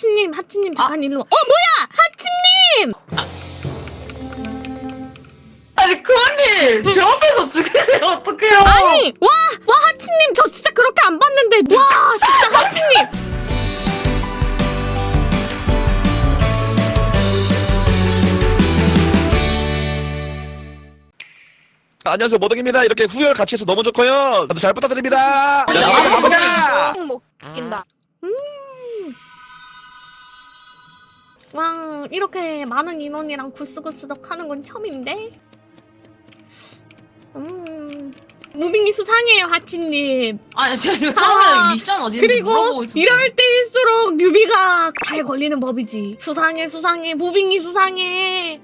하치님, 하치님 잠깐 일로 와. 어 뭐야, 하치님! 아니 그언니 제 앞에서 죽이시면 어떡해요? 아니, 와, 와 하치님 저 진짜 그렇게 안 봤는데, 와 진짜 하치님. 안녕하세요 모덕입니다 이렇게 후열 같이 해서 너무 좋고요 다들 잘 부탁드립니다 자 아, 나가자 가보자 못 낀다. 왕 이렇게 많은 인원이랑 구스구스덕 하는 건 처음인데. 음. 무빙이 수상해요, 하치님. 아니 제가 이거 처음에 아, 미션 어디 있는지 그리고 물어보고. 이럴 때일수록 뉴비가 잘 걸리는 법이지. 수상해, 수상해, 무빙이 수상해.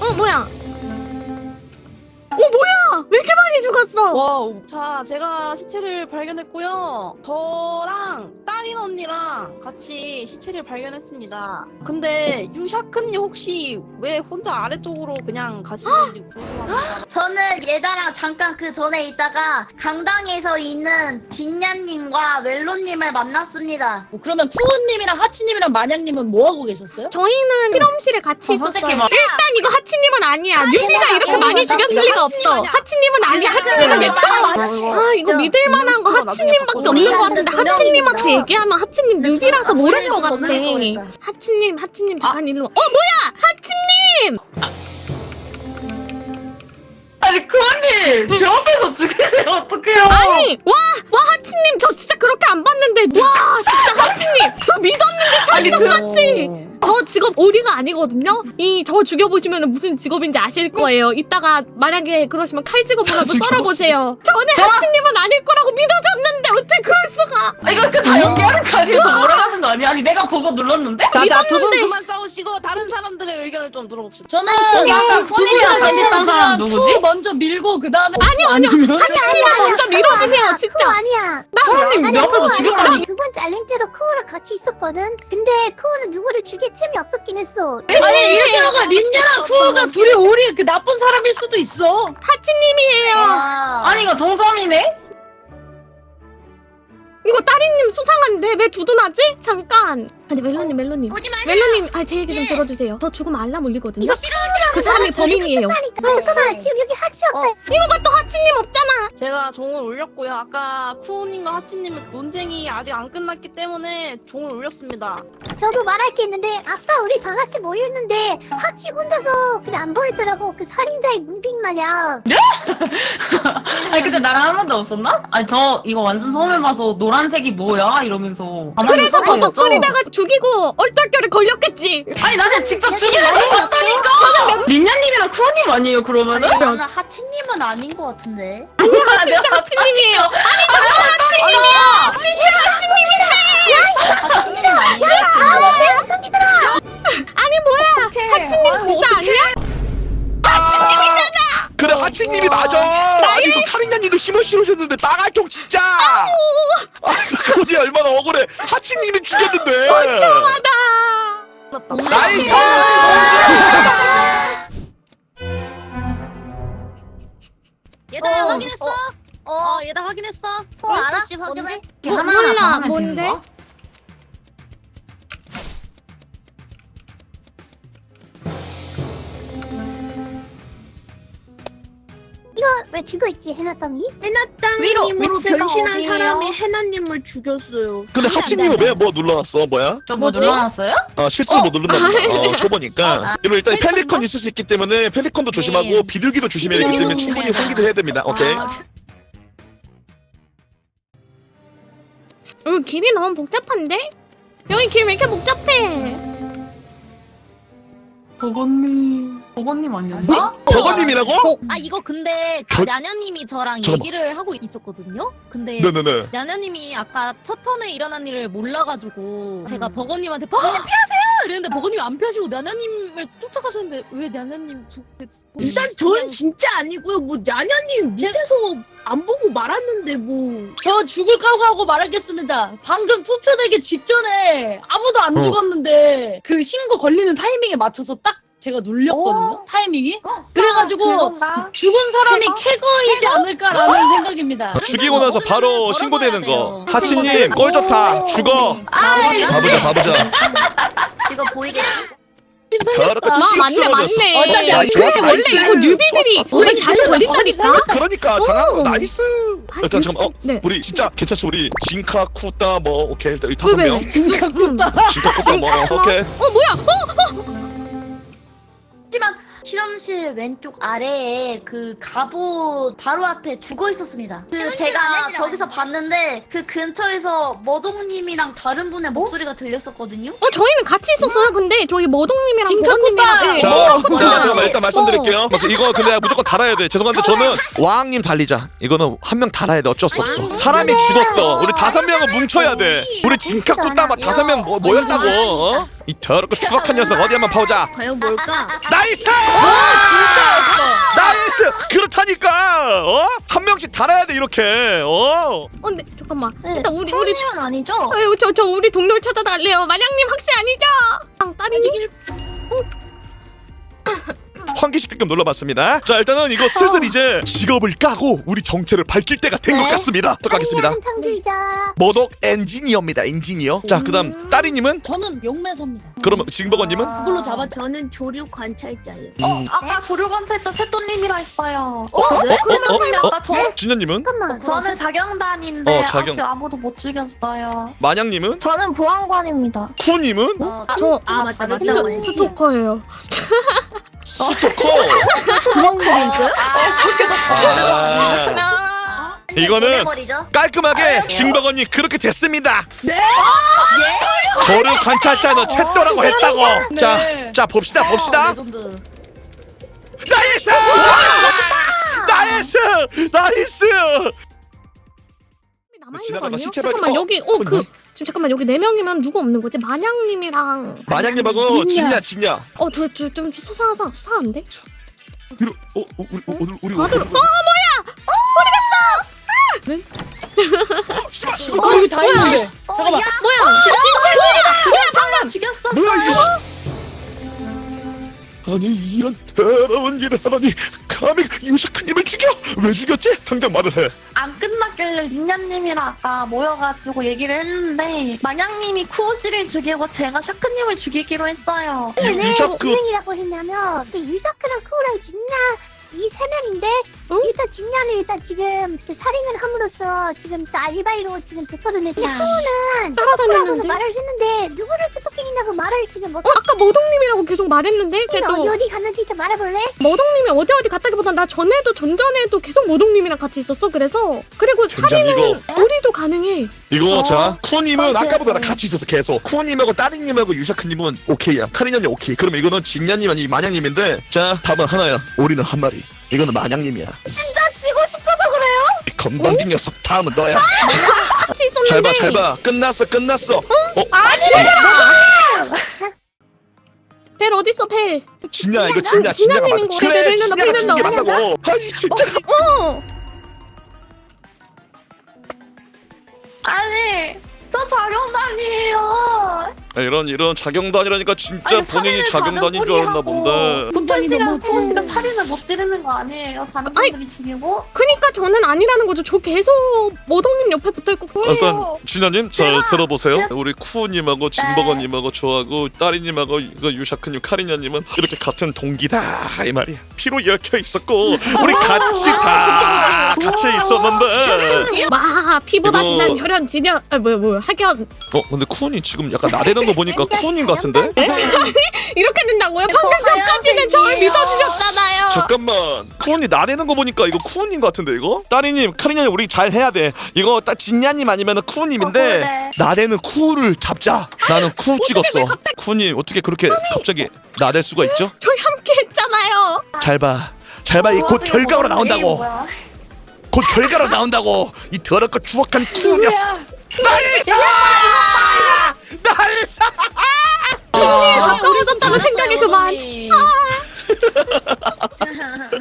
어, 뭐야? 어, 뭐야? 왜 이렇게 많이 죽었어? 와, 자, 제가 시체를 발견했고요. 저랑 딸인 언니랑 같이 시체를 발견했습니다. 근데 유샤크님 혹시 왜 혼자 아래쪽으로 그냥 가시는지 궁금합니다. 저는 예다랑 잠깐 그 전에 있다가 강당에서 있는 진야님과 멜로님을 만났습니다. 뭐 그러면 쿠우님이랑 하치님이랑 마냥님은 뭐 하고 계셨어요? 저희는 실험실에 같이 어, 있었어요. 솔직히 말- 일단 이거 하치님은 아니야. 뉴비가 이렇게. 많이 죽였을 리가 없어. 하치님은 아니야. 하치님은 냅둬. 아 이거 믿을 만한 거 하치님밖에 없는 것 같은데 하치님한테 얘기하면 하치님 뉴비라서 모를 것 같아. 하치님, 하치님 잠깐 일로 와. 어 뭐야? 하치님! 아니 그언니 제 앞에서 죽이시면 어떡해요? 아니 와, 와 하치님 저 진짜 그렇게 안 봤는데 와 진짜 하치님 저 믿었는데 아니, 철석같이 저 직업 오리가 아니거든요. 이 저 죽여보시면 무슨 직업인지 아실 거예요. 이따가 만약에 그러시면 칼 직업으로도 직업 썰어보세요. 전에 저- 하치님은 아닐 거라고 믿어줬는데 어떻게 그럴 수가? 아, 이거 그다 연기하는 거 아니에요? 저 뭐라 하는 거 아니야? 아니 내가 보고 눌렀는데? 자, 자, 두 분 그만 싸우시고 다른 사람들의 의견을 좀 들어봅시다. 저는 거기 아까 두 쿠우님이랑 분이랑 같이 했던 사람 누구지? 먼저 밀고 그 다음에 아니요 아니요 하치님만 먼저 밀어주세요 진짜. 아니야. 사장님 내 앞에서 죽였다니 두 번째 알랭 때도 크우랑 같이 있었거든. 근데 크우는 누구를 죽일 틈이 없었긴 했어. 아니 이렇게 하고 린냐랑 쿠우가 둘이 오리 그 나쁜 사람일 수도 있어 하치님이에요. 아니 이거 동점이네? 이거 따리님 수상한데 왜 두둔하지? 잠깐. 아니 멜로님 멜로님 보지 마세요. 멜로님 아 제 얘기 좀 들어주세요. 저 죽으면 알람 울리거든요. 이거 싫어 싫어. 그 사람이 범인이에요. 그러니까 잠깐만 지금 여기 하치 없다. 이거가 또하 치님 없잖아. 제가 종을 올렸고요. 아까 쿠우님과 하치님의 논쟁이 아직 안 끝났기 때문에 종을 올렸습니다. 저도 말할 게 있는데 아까 우리 다 같이 모였는데 하치 혼자서 그냥 안 보이더라고. 그 살인자의 문빙 마냥. 아니 근데 나랑 한 번도 없었나? 아니 저 이거 완전 처음 해봐서 노란색이 뭐야? 이러면서 가만히 그래서 서 있었어. 버벅거리다가 죽이고 얼떨결에 걸렸겠지. 아니 나는 직접 죽이는 걸 봤다니까! 린냐님이랑 쿠어님 아니에요 그러면은? 아니, 나는 하치님은 아닌 것 같은데. 아니야 진짜 하치님이에요. 아니 저거 하치님이야. 진짜 하치님인데. 하치님은 아닌 것 아, 같은데. 아니 뭐야? 하치님 진짜 아니야? 그래 하치님이 맞아 아니 이거 카린냐님도 힘을 실으셨는데 나갈통 진짜 아이고 그거지 얼마나 억울해 하치님이 죽였는데 하다. 나이스 얘들아 어, 확인했어? 어, 얘다 확인했어? 어, 알아? 혹시 확인해? 뭐, 몰라, 뭔데? 이거 왜 죽어 있지 해놨더니? 해나땅님으로 변신한 어디예요? 사람이 해나님을 죽였어요. 근데 하치님은 왜뭐 눌러놨어 뭐야? 저 뭐 뭐지? 눌러놨어요? 어 실수로 뭐 눌렀나 보다 어 초보니까 이거 일단 펠리컨 있을 수 있기 때문에 펠리컨도 조심하고 네. 비둘기도 조심해야 되기 때문에 비둘기도 충분히 조심해야 환기도 해야 됩니다 오케이 아, 여기 길이 너무 복잡한데? 여기 길 왜 이렇게 복잡해? 버거님 버거님 아니었나? 버거님이라고? 아 이거 근데 저- 나냐님이 저랑 잠깐만. 얘기를 하고 있었거든요. 근데 네네네 나냐님이 아까 첫 턴에 일어난 일을 몰라가지고 제가 음. 버거님한테 버거님 피하세요! 이랬는데 버거님이 안 피하시고 나냐님을 쫓아가셨는데 왜 나냐님 죽... 일단 저는 진짜 아니고요. 뭐 야냐님 밑에서 안 보고 말았는데 뭐. 저 죽을 각오하고 말하겠습니다 방금 투표되기 직전에 아무도 안 어. 죽었는데 그 신고 걸리는 타이밍에 맞춰서 딱 제가 눌렸거든요. 타이밍이. 그래가지고 그런가? 죽은 사람이 캐거이지 않을까라는 생각입니다. 죽이고 나서 바로 신고되는 거. 하치님 꼴 좋다. 죽어. 아, 가보자 가보자. 이거 보이겠지? 저렇게 아쭉 맞네. 맞네 나이스, 근데 원래 나이스. 이거 뉴비들이 우리 자주 걸린다니까 그러니까 당한 거 나이스. 아, 일단 잠깐 어 네. 우리 진짜 괜찮지 우리 진카 쿠따 뭐 오케이 일단 이 다섯? 명. 진짜 굽다. 진카 쿠따 뭐 어, 오케이. 어 뭐야 어 하지만 실험실 왼쪽 아래에 그 갑옷 바로 앞에 죽어 있었습니다. 그 제가 저기서 봤는데 그 근처에서 머동님이랑 다른 분의 목소리가 들렸었거든요. 어, 저희는 같이 있었어요 근데 저희 머동님이랑 징크쿠다! 보건님이랑 예, 자, 징크쿠다. 자, 잠깐만 일단 말씀드릴게요. 어. 막 이거 근데 무조건 달아야 돼. 죄송한데 저는 왕님 달리자. 이거는 한 명 달아야 돼. 어쩔 수 없어. 사람이 죽었어. 우리 다섯 명은 뭉쳐야 돼. 우리 진카 쿠따 막 다섯 명 모- 모였다고. 어? 이 더럽고 추악한 녀석 어디 한번 봐보자. 과연 뭘까? 나이스! 나이스! 그렇다니까. 어? 한 명씩 달아야 돼 이렇게. 어? 어 근데 잠깐만 네, 일단 우리 우리 손님은 아니죠? 아유 저 저 우리 동료를 찾아달래요 마냥님 혹시 아니죠? 랑 딸이지? 환기시키끔 눌러봤습니다. 자 일단은 이거 슬슬 이제 직업을 까고 우리 정체를 밝힐 때가 된 것 네. 같습니다. 또 가겠습니다. 한탕 들자. 모독 엔지니어입니다. 엔지니어. 자 그다음 따리님은 저는 용매서입니다. 그러면 징버거님은 그걸로 잡아. 저는 조류 관찰자예요. 음. 아까 조류관찰자 채또님이라 했어요. 어? 어? 어? 어? 아까 저 어? 진현님은 잠깐만. 저는 자경단인데 어, 자경. 아직 아무도 못 죽였어요. 마냥님은 저는 보안관입니다. 쿠님은 어, 저 아 맞다 맞다. 스, 맞다. 스토커예요 스토커. 그런 게 있어요? 아, 이거는 보내버리죠. 깔끔하게 징버거님 그렇게 됐습니다. 네? 저를 관찰자는 채또라고 했다고. 자, 네. 자 봅시다, 봅시다. 레전드. 나이스! 나이스! 나이스! 남아있는 거 지나가다 아니에요? 시체 잠깐만 발견- 어, 여기 어 그? 지금 잠깐만 여기 네 명이면 누구 없는 거지? 마냥님이랑 마냥님하고 진냐, 진냐. 어저좀 수사하자 수사한데? 이러, 어, 어, 우리, 어, 오늘 우리 다들 어 오늘- 어, 씨발, 이거 어 여기 다 있는데. 잠깐만. 뭐야? 뭐야 방금 죽였어. 뭐야 이게? 아니 이런 더러운 일을 하다니 감히 유샤크님을 죽여? 왜 죽였지? 당장 말을 해. 안 끝났길래 린냐님이랑 아까 모여가지고 얘기를 했는데 마냥님이 쿠우씨를 죽이고 제가 샤크님을 죽이기로 했어요. 왜 유자크 진행이라고 했냐면 그 유자크랑 쿠우랑 진냐 이 세 명인데 일단 진냐는 일단 지금 그 살인을 함으로써 지금 또 알바이로 지금 됐거든요. 쿠우는 쿠우라고 따라다녔는데? 말을 했는데 누구를 스토킹이냐고 말을 지금 못. 어 아까 머동님이라고 계속 말했는데 어디 그래도 어디 갔는지 좀 말해볼래? 머동님이 어디 어디 갔다기보다 나 전에도 전전에도 계속 머동님이랑 같이 있었어 그래서 그리고 젠장, 살인은 우리도 가능해. 이거 어. 자 쿠님은 어, 아까보다 네. 같이 있었어 계속. 쿠님하고 따리님하고 유샤크님은 오케이야 카리냐님 오케이. 그러면 이거는 진냐님 아니 마냥님인데 자 답은 하나야. 우리는 한 마리. 이거는 마냥님이야. 진짜 지고 싶어서 그래요? 이 건방진 녀석 다음은 너야. 같이 있었는데 잘 봐 잘 봐. 끝났어 끝났어. 어? 벨 어딨어 벨? 진냐 이거 진냐 진냐가 진냐님인 맞아. 거래. 그래 벨 진냐가 벨 죽은 게벨 맞다고. 아니 진짜. 어 아니 저 자경단이에요. 아, 이런 이런 자경단이라니까 진짜 아니, 본인이 살인을 자경단인 줄 알았나 본데 쿠우씨랑 너무 쿠우씨가 그- 살인을 못 지르는 거 아니에요? 다른 아이. 분들이 죽이고? 그니까 저는 아니라는 거죠 저 계속 머동님 옆에 붙어 있고 그래요 일단 진야님 잘 제가- 들어보세요. 제가- 우리 쿠우님하고 진버거님하고 저하고 따리님하고 이거 유샤크님, 카리냐님은 이렇게 같은 동기다 이 말이야. 피로 엮여 있었고 우리 같이 다 같이 있었는데. 와 피보다 이거- 진한 혈연 진연 아 뭐야 뭐야 학연 어 근데 쿠우님 지금 약간 나대는 거 보니까 쿠우님 같은데? 네? 이렇게 된다고요? 방금 전까지는 저를 믿어주셨잖아요 잠깐만 쿠우님 나대는 거 보니까 이거 쿠우님 같은데 이거? 따리님, 카리냐님 우리 잘 해야 돼. 이거 딱 진야님 아니면 쿠우님인데 어, 그래. 나대는 쿠우를 잡자. 나는 쿠우 찍었어. 쿠우님 어떻게 그렇게 갑자기 나댈 수가 있죠? 저희 함께 했잖아요 잘 봐. 잘 봐. 이곧 도와주고 결과로 뭐 나온다고. 곧 결과로 나온다고. 이 더럽고 추악한 쿠 녀석. 나이스! 생각이 그만 우리